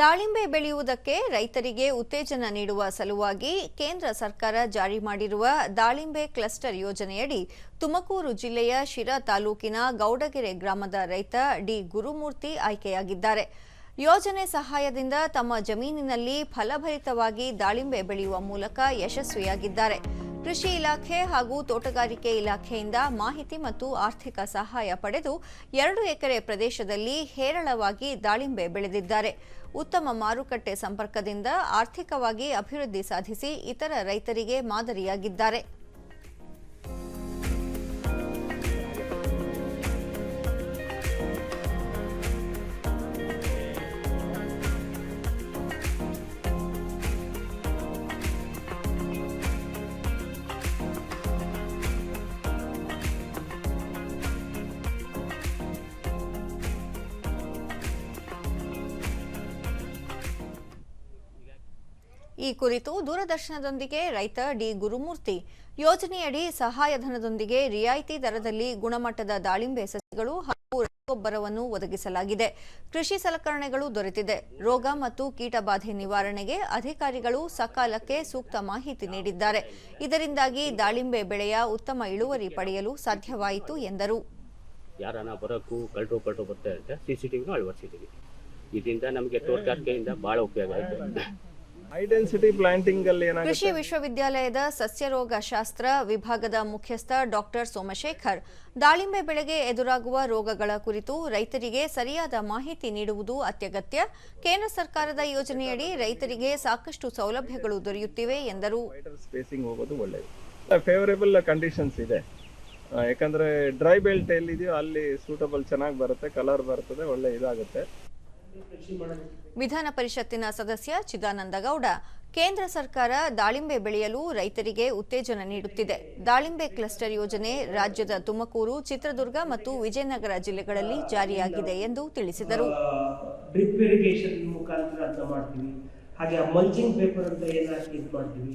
ದಾಳಿಂಬೆ ಬೆಳೆಯುವುದಕ್ಕೆ ರೈತರಿಗೆ ಉತ್ತೇಜನ ನೀಡುವ ಸಲುವಾಗಿ ಕೇಂದ್ರ ಸರ್ಕಾರ ಜಾರಿ ಮಾಡಿರುವ ದಾಳಿಂಬೆ ಕ್ಲಸ್ಟರ್ ಯೋಜನೆಯಡಿ ತುಮಕೂರು ಜಿಲ್ಲೆಯ ಶಿರಾ ತಾಲೂಕಿನ ಗೌಡಗೆರೆ ಗ್ರಾಮದ ರೈತ ಡಿ ಗುರುಮೂರ್ತಿ ಆಯ್ಕೆಯಾಗಿದ್ದಾರೆ. ಯೋಜನೆ ಸಹಾಯದಿಂದ ತಮ್ಮ ಜಮೀನಿನಲ್ಲಿ ಫಲಭರಿತವಾಗಿ ದಾಳಿಂಬೆ ಬೆಳೆಯುವ ಮೂಲಕ ಯಶಸ್ವಿಯಾಗಿದ್ದಾರೆ. ಕೃಷಿ ಇಲಾಖೆ ಹಾಗೂ ತೋಟಗಾರಿಕೆ ಇಲಾಖೆಯಿಂದ ಮಾಹಿತಿ ಮತ್ತು ಆರ್ಥಿಕ ಸಹಾಯ ಪಡೆದು ಎರಡು ಎಕರೆ ಪ್ರದೇಶದಲ್ಲಿ ಹೇರಳವಾಗಿ ದಾಳಿಂಬೆ ಬೆಳೆದಿದ್ದಾರೆ. ಉತ್ತಮ ಮಾರುಕಟ್ಟೆ ಸಂಪರ್ಕದಿಂದ ಆರ್ಥಿಕವಾಗಿ ಅಭಿವೃದ್ಧಿ ಸಾಧಿಸಿ ಇತರ ರೈತರಿಗೆ ಮಾದರಿಯಾಗಿದ್ದಾರೆ. ಈ ಕುರಿತು ದೂರದರ್ಶನದೊಂದಿಗೆ ರೈತ ಡಿ ಗುರುಮೂರ್ತಿ. ಯೋಜನೆಯಡಿ ಸಹಾಯಧನದೊಂದಿಗೆ ರಿಯಾಯಿತಿ ದರದಲ್ಲಿ ಗುಣಮಟ್ಟದ ದಾಳಿಂಬೆ ಸಸಿಗಳು ಹಾಗೂ ರಸಗೊಬ್ಬರವನ್ನು ಒದಗಿಸಲಾಗಿದೆ. ಕೃಷಿ ಸಲಕರಣೆಗಳು ದೊರೆತಿದೆ. ರೋಗ ಮತ್ತು ಕೀಟಬಾಧೆ ನಿವಾರಣೆಗೆ ಅಧಿಕಾರಿಗಳು ಸಕಾಲಕ್ಕೆ ಸೂಕ್ತ ಮಾಹಿತಿ ನೀಡಿದ್ದಾರೆ. ಇದರಿಂದಾಗಿ ದಾಳಿಂಬೆ ಬೆಳೆಯ ಉತ್ತಮ ಇಳುವರಿ ಪಡೆಯಲು ಸಾಧ್ಯವಾಯಿತು ಎಂದರು. ಯಾರನ್ನ ಬರೋಕ್ಕೂ ಕಳ್ಳರು ಬರ್ತಾ ಇರುತ್ತೆ ಸಿ ಇದರಿಂದ ನಮಗೆ ತೋಟಗಾರಿಕೆಯಿಂದ ಭಾಳ ಉಪಯೋಗ ಪ್ಲಾಂಟಿಂಗ್ ಅಲ್ಲಿ ಕೃಷಿ ವಿಶ್ವವಿದ್ಯಾಲಯದ ಸಸ್ಯರೋಗ ಶಾಸ್ತ್ರ ವಿಭಾಗದ ಮುಖ್ಯಸ್ಥ ಡಾಕ್ಟರ್ ಸೋಮಶೇಖರ್ ದಾಳಿಂಬೆ ಬೆಳೆಗೆ ಎದುರಾಗುವ ರೋಗಗಳ ಕುರಿತು ರೈತರಿಗೆ ಸರಿಯಾದ ಮಾಹಿತಿ ನೀಡುವುದು ಅತ್ಯಗತ್ಯ. ಕೇಂದ್ರ ಸರ್ಕಾರದ ಯೋಜನೆಯಡಿ ರೈತರಿಗೆ ಸಾಕಷ್ಟು ಸೌಲಭ್ಯಗಳು ದೊರೆಯುತ್ತಿವೆ ಎಂದರು. ಸ್ಪೇಸಿಂಗ್ ಹೋಗೋದು ಒಳ್ಳೆಯದು ಫೇವರೇಬಲ್ ಕಂಡೀಷನ್ಸ್ ಇದೆ. ಯಾಕಂದ್ರೆ ಡ್ರೈ ಬೆಲ್ಟ್ ಎಲ್ಲಿದೆಯೋ ಅಲ್ಲಿ ಸೂಟಬಲ್ ಚೆನ್ನಾಗಿ ಬರುತ್ತೆ ಕಲರ್ ಬರ್ತದೆ ಒಳ್ಳೆ ಇದಾಗುತ್ತೆ. ವಿಧಾನ ಪರಿಷತ್ತಿನ ಸದಸ್ಯ ಚಿದಾನಂದ ಗೌಡ, ಕೇಂದ್ರ ಸರ್ಕಾರ ದಾಳಿಂಬೆ ಬೆಳೆಯಲು ರೈತರಿಗೆ ಉತ್ತೇಜನ ನೀಡುತ್ತಿದೆ. ದಾಳಿಂಬೆ ಕ್ಲಸ್ಟರ್ ಯೋಜನೆ ರಾಜ್ಯದ ತುಮಕೂರು, ಚಿತ್ರದುರ್ಗ ಮತ್ತು ವಿಜಯನಗರ ಜಿಲ್ಲೆಗಳಲ್ಲಿ ಜಾರಿಯಾಗಿದೆ ಎಂದು ತಿಳಿಸಿದರು. ಹಾಗೆ ಮಲ್ಚಿಂಗ್ ಪೇಪರ್ ಅಂತ ಇದು ಮಾಡ್ತೀವಿ.